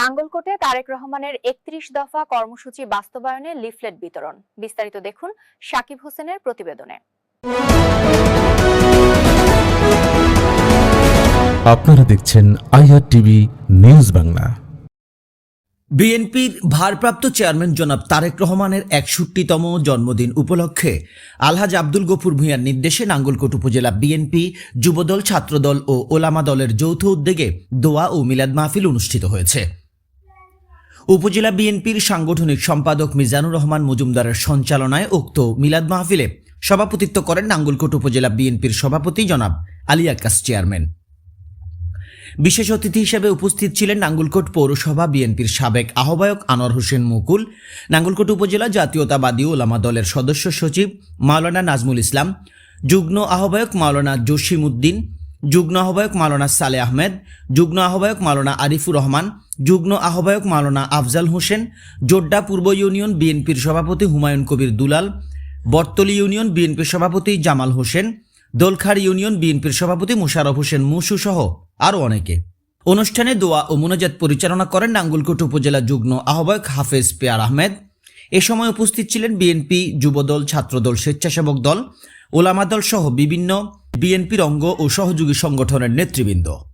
নাঙ্গলকোটে তারেক রহমানের একত্রিশ দফা কর্মসূচি বাস্তবায়নে লিফলেট বিতরণ। বিস্তারিত দেখুন সাকিব হোসেনের প্রতিবেদনে। আপনারা দেখছেন আইআর টিভি নিউজ বাংলা। বিএনপির ভারপ্রাপ্ত চেয়ারম্যান জনাব তারেক রহমানের একষট্টিতম জন্মদিন উপলক্ষে আলহাজ আব্দুল গফুর ভূঁইয়ার নির্দেশে নাঙ্গলকোট উপজেলা বিএনপি যুবদল ছাত্রদল ও ওলামা দলের যৌথ উদ্যোগে দোয়া ও মিলাদ মাহফিল অনুষ্ঠিত হয়েছে। উপজেলা বিএনপির সাংগঠনিক সম্পাদক মিজানুর রহমান মজুমদারের সঞ্চালনায় উক্ত মিলাদ মাহফিলে সভাপতিত্ব করেন নাঙ্গলকোট উপজেলা বিএনপির সভাপতি জনাব আলী আকাশ চেয়ারম্যান। বিশেষ অতিথি হিসেবে উপস্থিত ছিলেন নাঙ্গলকোট পৌরসভা বিএনপির সাবেক আহ্বায়ক আনোয়ার হোসেন মুকুল, নাঙ্গলকোট উপজেলা জাতীয়তাবাদী ওলামা দলের সদস্য সচিব মাওলানা নাজমুল ইসলাম, যুগ্ম আহ্বায়ক মাওলানা জসিম উদ্দিন যুগ্ম আহ্বায়ক মাওলানা সালে আহমেদ, যুগ্ম আহ্বায়ক মাওলানা আরিফুর রহমান, যুগ্ম আহ্বায়ক মাওলানা আফজাল হোসেন, জোড্ডা পূর্ব ইউনিয়ন বিএনপির সভাপতি হুমায়ুন কবির দুলাল বর্তলি ইউনিয়ন বিএনপির সভাপতি জামাল হোসেন, দোলখাড় ইউনিয়ন বিএনপির সভাপতি মুশারফ হোসেন মুসু সহ আরও অনেকে। অনুষ্ঠানে দোয়া ও মোনাজাত পরিচালনা করেন নাঙ্গলকোট উপজেলা যুগ্ম আহ্বায়ক হাফেজ পেয়ার আহমেদ। এ সময় উপস্থিত ছিলেন বিএনপি যুবদল, ছাত্রদল, স্বেচ্ছাসেবক দল, ওলামা দল সহ বিভিন্ন বিএনপির অঙ্গ ও সহযোগী সংগঠনের নেতৃবৃন্দ।